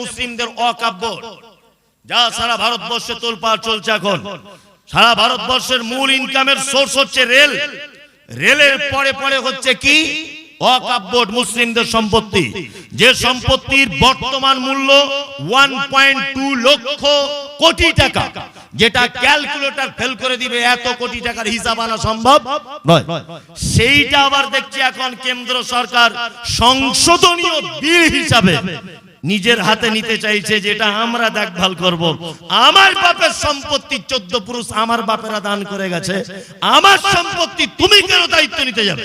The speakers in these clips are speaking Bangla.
মুসলিমদের অকাব্য। যা সারা ভারতবর্ষে তোলপাড় চলছে এখন। সারা ভারতবর্ষের মূল ইনকামের সোর্স হচ্ছে রেল। রেলের পরে পরে হচ্ছে কি? অকাব্য, মুসলিমদের সম্পত্তি। যে সম্পত্তির বর্তমান মূল্য লক্ষ কোটি টাকা। যেটা ক্যালকুলেটর ফেল করে দিবে এত কোটি টাকার হিসাব আনা সম্ভব নয়। সেইটা আবার দেখছি এখন কেন্দ্র সরকার সংশোধনীয় বিল হিসাবে। নিজের হাতে নিতে চাইছে যেটা আমরা দেখভাল করব। আমার বাপের সম্পত্তি চোদ্দ পুরুষ আমার বাপেরা দান করে গেছে। আমার সম্পত্তি তুমি কেন দায়িত্ব নিতে যাবে?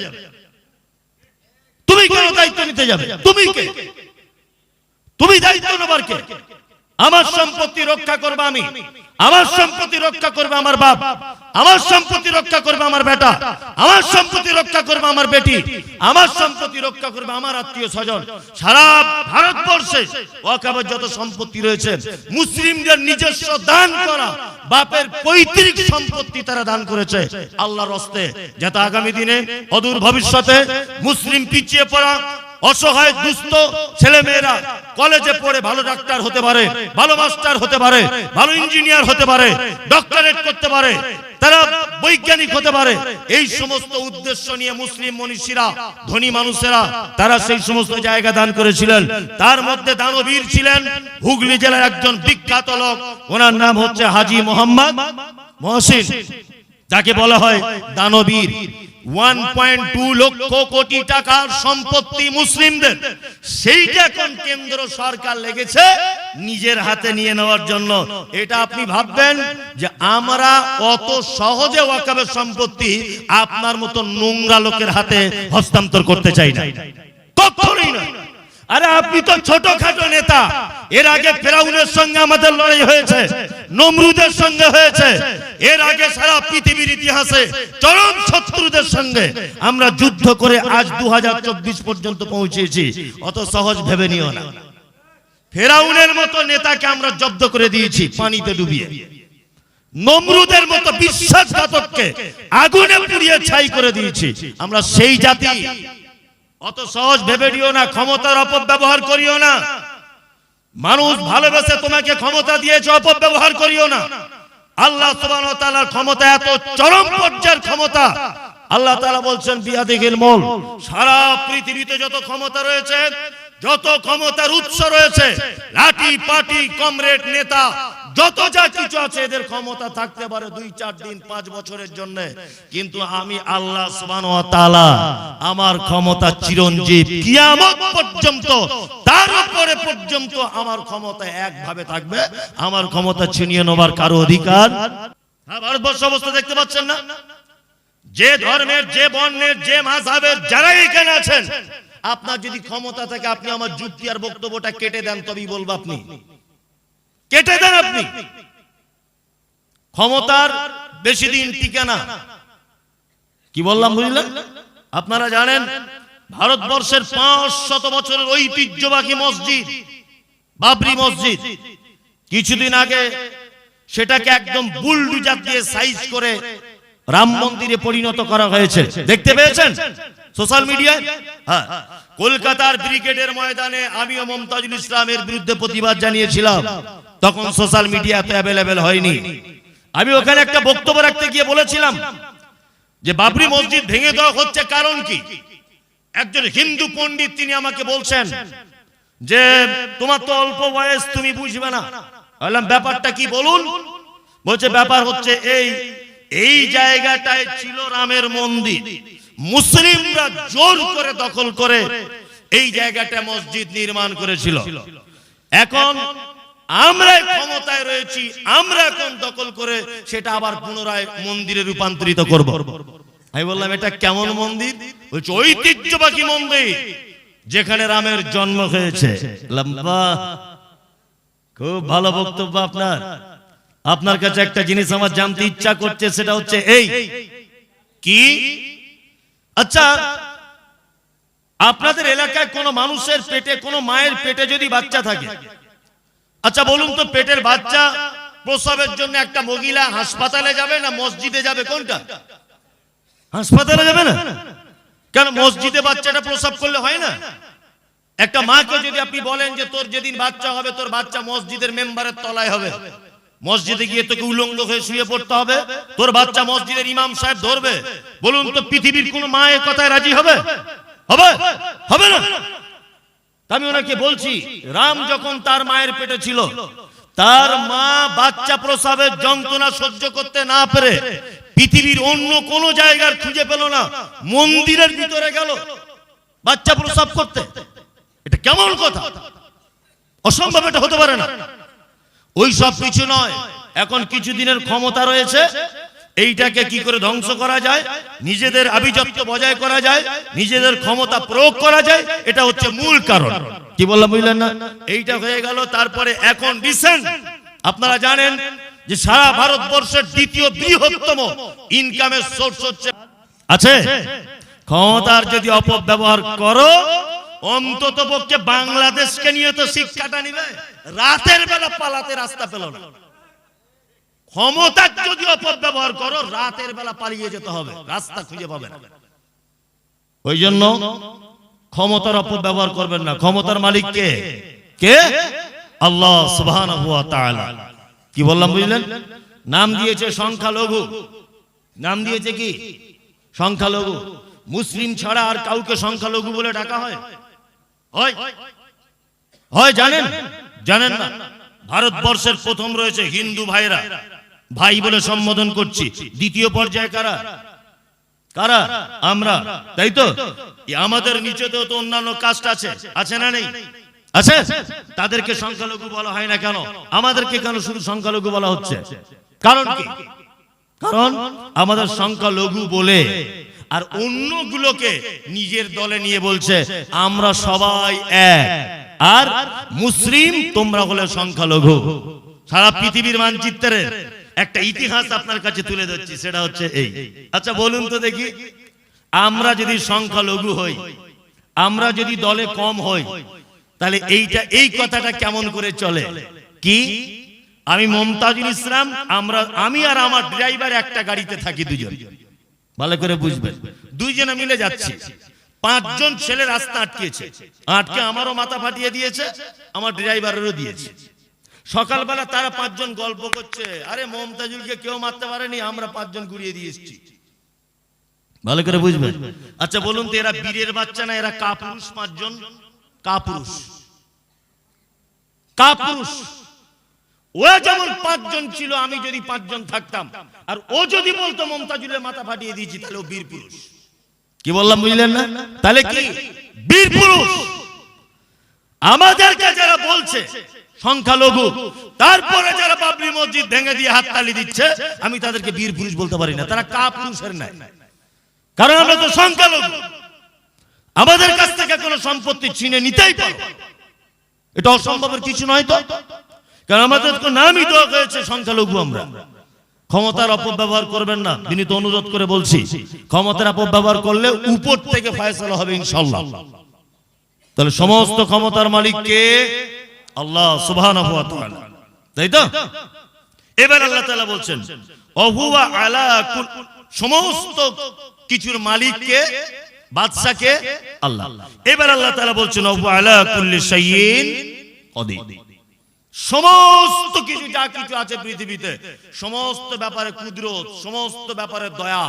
তুমি কেন দায়িত্ব নিতে যাবে? তুমি কে? তুমি দায়িত্ব নেবার কে? আমার সম্পত্তি রক্ষা করবে আমি। আমার সম্পত্তি রক্ষা করবে আমার বাপ। আমার সম্পত্তি রক্ষা করবে আমার বেটা। আমার সম্পত্তি রক্ষা করবে আমার বেটি। আমার সম্পত্তি রক্ষা করবে আমার আত্মীয় স্বজন। সারা ভারতবর্ষে ওয়াকাবের যত সম্পত্তি রয়েছে, মুসলিমদের নিজস্ব দান করা, বাপের পৈতৃক সম্পত্তি তারা দান করেছে আল্লাহর হস্তে। যাতে আগামী দিনে অদূর ভবিষ্যতে মুসলিম পিছিয়ে পড়া অসহায় দুস্থ ছেলে মেয়েরা কলেজে পড়ে ভালো ডাক্তার হতে পারে, ভালো মাস্টার হতে পারে, ভালো ইঞ্জিনিয়ার হতে পারে, ডক্টরেট করতে পারে, তারা বৈজ্ঞানিক হতে পারে। এই সমস্ত উদ্দেশ্য নিয়ে মুসলিম মনীষীরা, ধনী মানুষেরা, তারা সেই সমস্ত জায়গা দান করেছিলেন। তার মধ্যে দানবীর ছিলেন হুগলি জেলার একজন বিখ্যাত লোক। ওনার নাম হচ্ছে হাজি মোহাম্মদ মহসিন। যাকে বলা হয় দানবীর। One point two lakh crore টাকার সম্পত্তি মুসলিমদের। সেইটা এখন কেন্দ্র সরকার লেগেছে নিজের হাতে নিয়ে নেওয়ার জন্য। এটা আপনি ভাববেন যে আমরা অত সহজে ওয়াকাবের সম্পত্তি আপনার মতো নোংরা লোকের হাতে হস্তান্তর করতে চাই না। কখনোই নয় আরে আপনি তো ছোটখাটো নেতা। এর আগে ফেরাউনের সঙ্গে আমাদের লড়াই হয়েছে, নমরুদের সঙ্গে হয়েছে, এর আগে সারা পৃথিবীর ইতিহাসে চরম শত্রুদের সঙ্গে আমরা যুদ্ধ করে আজ দু পর্যন্ত পৌঁছেছি, অত সহজ ভেবে নিও না। ফেরাউনের মতো নেতাকে আমরা জব্দ করে দিয়েছি পানিতে ডুবিয়ে। নমরুদের মতো বিশ্বাসঘাতককে আগুনে পুড়িয়ে ছাই করে দিয়েছি। আমরা সেই জাতি। অত সহজ ভেবে দিও না, ক্ষমতার অপব্যবহার করিও না। মানুষ ভালোবেসে তোমাকে ক্ষমতা দিয়েছে, অপব্যবহার করিও না। আল্লাহ তাআলার ক্ষমতা এত চরম পর্যায়ের ক্ষমতা। আল্লাহ তাআলা বলছেন, বিয়াদিহিল মুল, সারা পৃথিবীতে যত ক্ষমতা রয়েছে, যত ক্ষমতার উৎস রয়েছে, লাঠি, পাটি, কমরেড, নেতা, যত যা কিছু আছে, এদের ক্ষমতা থাকতে পারে দুই, চার দিন, পাঁচ বছরের জন্য। কিন্তু আমি আল্লাহ আমার ক্ষমতা চিরঞ্জীব, কিয়ামত পর্যন্ত তার পর্যন্ত আমার ক্ষমতা একভাবে থাকবে। আমার ক্ষমতা ছিনিয়ে নেবার কারও অধিকার? ভারতবর্ষ অবস্থা দেখতে পাচ্ছেন না? যে ধর্মের, যে বর্ণের, যে মাঝাবের যারা এখানে আছেন, আপনার যদি ক্ষমতা থাকে, আপনি আমার যুক্তি আর বক্তব্যটা কেটে দেন, তবেই বলব আপনি। কেটে দেন আপনি। ক্ষমতার বেশি দিন টিকে না। কি বললাম, বুঝলেন? আপনারা জানেন ভারতবর্ষের পাঁচ শত বছরের ঐতিহ্যবাহী মসজিদ, বাবরি মসজিদ। কিছুদিন আগে সেটাকে একদম বুলডুজার দিয়ে সাইজ করে রাম মন্দিরে পরিণত করা হয়েছে। দেখতে পেয়েছেন? সোশ্যাল মিডিয়ায়? হ্যাঁ। কলকাতার ব্রিগেডের ময়দানে আমিও মমতাজুল ইসলামের বিরুদ্ধে প্রতিবাদ জানিয়েছিলাম। তখন সোশ্যাল মিডিয়া এত অ্যাভেলেবেল হয়নি। আমি ওখানে একটা বক্তব্য রাখতে গিয়ে বলেছিলাম যে, বাবরি মসজিদ ভেঙে দেওয়া হচ্ছে কারণ কি? একজন হিন্দু পণ্ডিত তিনি আমাকে বলছেন যে, তোমার তো অল্প বয়স, তুমি বুঝবে না। বললাম, ব্যাপারটা কি বলুন? বলছে, ব্যাপার হচ্ছে এই এই জায়গাটায় ছিল রামের মন্দির। মুসলিমরা জোর করে দখল করে এই জায়গাটা মসজিদ নির্মাণ করেছিল। এখন আমরা ক্ষমতায় রয়েছি, আমরা এখন দখল করে সেটা আবার পুনরায় মন্দিরে রূপান্তরিত করব। আমি বললাম এটা কেমন মন্দির? বলছে ঐতিহ্যবাহী মন্দির। যেখানে রামের জন্ম হয়েছে। লম্বা খুব ভালো বক্তব্য আপনার। আপনার কাছে একটা জিনিস আমার জানতে ইচ্ছা করছে সেটা হচ্ছে এই। কি? আচ্ছা। আপনাদের এলাকায় কোনো মানুষের পেটে কোনো মায়ের পেটে যদি বাচ্চা থাকে? আচ্ছা বলুন তো পেটের বাচ্চা প্রসবের জন্য একটা মহিলা হাসপাতালে যাবে না মসজিদে যাবে? কোনটা? হাসপাতালে যাবে না? কেন মসজিদে বাচ্চাটা প্রসব করলে হয় না? একটা মাকে যদি আপনি বলেন যে তোর যেদিন বাচ্চা হবে, তোর বাচ্চা মসজিদের মেম্বারের তলায় হবে। মসজিদে গিয়ে তোকে উলঙ্গ হয়ে শুয়ে পড়তে হবে। তোর বাচ্চা মসজিদের ইমাম সাহেব ধরবে। বলুন তো, পৃথিবীর কোন মা এ কথায় রাজি হবে? হবে? হবে না? আমি ওনাকে বলছি, রাম যখন তার মায়ের পেটে ছিল, তার মা বাচ্চা প্রসবের যন্ত্রণা সহ্য করতে না পেরে পৃথিবীর অন্য কোন জায়গার খুঁজে পেল না। মন্দিরের ভিতরে গেল। বাচ্চা প্রসব করতে। এটা কেমন কথা? অসম্ভব এটা হতে পারে না। ওই সব কিছু নয়। এখন কিছু দিনের ক্ষমতা রয়েছে। এইটাকে কি করে ধ্বংস করা যায়? নিজেদের আভিজাত্য বজায় করা যায়। নিজেদের ক্ষমতা প্রয়োগ করা যায়। এটা হচ্ছে মূল কারণ। কি বললাম বুঝলেন না? এইটা হয়ে গেল। তারপরে এখন রিসেন্ট আপনারা জানেন যে সারা ভারতবর্ষের দ্বিতীয় বৃহত্তম ইনকামের সোর্স হচ্ছে আছে? ক্ষমতার যদি অপব্যবহার করো, অন্তত পক্ষে বাংলাদেশকে নিয়ে তো শিক্ষাটা নিবে। রাতের বেলা পালাতে রাস্তা পেল না। ক্ষমতার যদি অপব্যবহার করো, রাতের বেলা পালিয়ে যেতে হবে। রাস্তা খুঁজে পাবে না। ওই জন্য ক্ষমতার অপব্যবহার করবেন না। ক্ষমতার মালিক কে? কে? আল্লাহ সুবহানাহু ওয়া তাআলা। কি বললাম বুঝলেন? নাম দিয়েছে সংখ্যালঘু। নাম দিয়েছে কি? সংখ্যালঘু। মুসলিম ছাড়া আর কাউকে সংখ্যালঘু বলে ডাকা হয়? হয়? জানেন? জানেন না? ভারতবর্ষের প্রথম রয়েছে হিন্দু ভাইরা। ভাই বলে সম্বোধন করছি। দ্বিতীয় পর্যায়ে কারা? কারা? আমরা। তাই তো? আমাদের নিচেতেও তো অন্যান্য কাস্ট আছে। আছে না নেই? আছে? তাদেরকে সংখ্যালঘু বলা হয় না কেন? আমাদেরকে কেন শুধু সংখ্যালঘু বলা হচ্ছে? কারণ কি? কারণ আমাদের সংখ্যালঘু বলে আর অন্যগুলোকে নিজের দলে নিয়ে বলছে, আমরা সবাই এক। আর মুসলিম তোমরা হলে সংখ্যালঘু। সারা পৃথিবীর মানচিত্রের একটা ইতিহাস আপনার কাছে তুলে ধরছি, সেটা হচ্ছে এই। আচ্ছা বলুন তো দেখি। আমরা যদি সংখ্যালঘু হই, আমরা যদি দলে কম হই তাহলে এইটা এই কথাটা কেমন করে চলে? কি? আমি মমতাজুল ইসলাম আমরা আমি আর আমার ড্রাইভার একটা গাড়িতে থাকি দুজন। ভালো করে বুঝবেন। দুইজনে মিলে যাচ্ছি। পাঁচজন ছেলে রাস্তা আটকেছে। আটকে আমারও মাথা ফাটিয়ে দিয়েছে আমার ড্রাইভারেরও দিয়েছে। সকালবেলা তারা পাঁচজন গল্প করছে আরে মমতাজুলকে কেউ মারতে পারেনি আমরা পাঁচজন ঘুরিয়ে দিয়ে এসেছি। ভালো করে বুঝবেন। আচ্ছা বলুন তো এরা বীরের বাচ্চা না এরা কাপুরুষ পাঁচজন? কাপুরুষ। কাপুরুষ। ও যেমন পাঁচজন ছিল, আমি যদি পাঁচজন থাকতাম। আর ও যদি বলতো, মমতাজুলের মাথা ফাটিয়ে দিয়েছি, তাহলে বীর পুরুষ। কি বললাম, বুঝলেন না? তাহলে কি? বীর পুরুষ। আমাদেরকে যারা বলছে, সংখ্যালঘু, তারপরে যারা বাবরি মসজিদ ভেঙে দিয়ে হাততালি দিচ্ছে, আমি তাদেরকে বীর পুরুষ বলতে পারি না। তারা কা পুরুষের নাই। কারণ আমরা তো সংখ্যালঘু। আমাদের কাছ থেকে কোনো সম্পত্তি ছিনে নিতেই পারো। এটা অসম্ভবের কিছু নয় তো? কারণ আমাদের তো নামই দেওয়া হয়েছে সংখ্যালঘু আমরা। ক্ষমতার অপব্যবহার করবেন না তিনি তো অনুরোধ করে বলছি। ক্ষমতার অপব্যবহার করলে উপর থেকে ফয়সালা হবে ইনশাল্লাহ তাহলে সমস্ত ক্ষমতার মালিক কে? আল্লাহ তাআলা। তাই তো? এবার আল্লাহ তাআলা বলছেন অহুয়া আলা সমস্ত কিছুর মালিক কে বাদশা কে আল্লাহ। এবার আল্লাহ তাআলা বলছেন অহুয়া আলা কুল্লি শাইইন কদির। সমস্ত কিছু যা কিছু আছে পৃথিবীতে সমস্ত ব্যাপারে কুদরত সমস্ত ব্যাপারে দয়া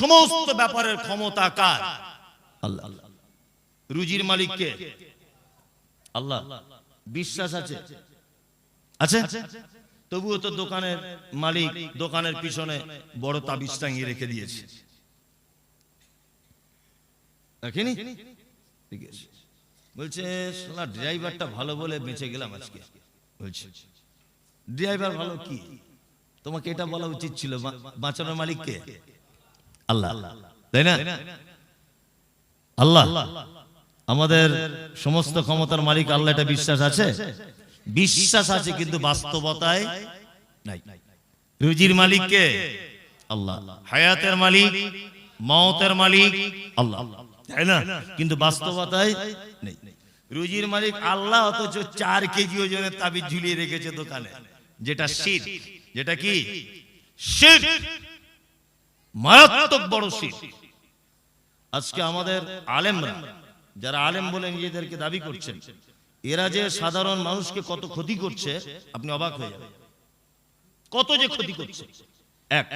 সমস্ত ব্যাপারের ক্ষমতা কার? আল্লাহ। রুজির মালিককে। আল্লাহ। বিশ্বাস আছে? আছে। তবুও তো দোকানের মালিক দোকানের পিছনে বড় তাবিজ টাঙিয়ে রেখে দিয়েছে। দেখেনি বলছে শালা ড্রাইভারটা ভালো বলে বেঁচে গেলাম আজকে। বলছে ড্রাইভার ভালো কি? তোমাকে এটা বলা উচিত ছিল বাঁচানোর মালিককে? আল্লাহ, তাই না? আল্লাহ, আমাদের সমস্ত ক্ষমতার মালিক আল্লাহ এটা বিশ্বাস আছে? বিশ্বাস আছে, কিন্তু বাস্তবতায় নাই। রুজির মালিককে? আল্লাহ। হায়াতের মালিক, মওতের মালিক, আল্লাহ। তাই না? কিন্তু বাস্তবতায় নেই। রুজির মালিক আল্লাহ অথচ চার কেজি ওজনের তাবিজ ঝুলিয়ে রেখেছে দোকানে, যেটা শীত। যেটা কি? শীত। মারাত্মক বড় শীত। আজকে আমাদের আলেমরা, যারা আলেম বলে নিজেদেরকে দাবি করছেন, এরা যে সাধারণ মানুষকে কত ক্ষতি করছে, আপনি অবাক হয়ে যাবেন। কত যে ক্ষতি করছে? এক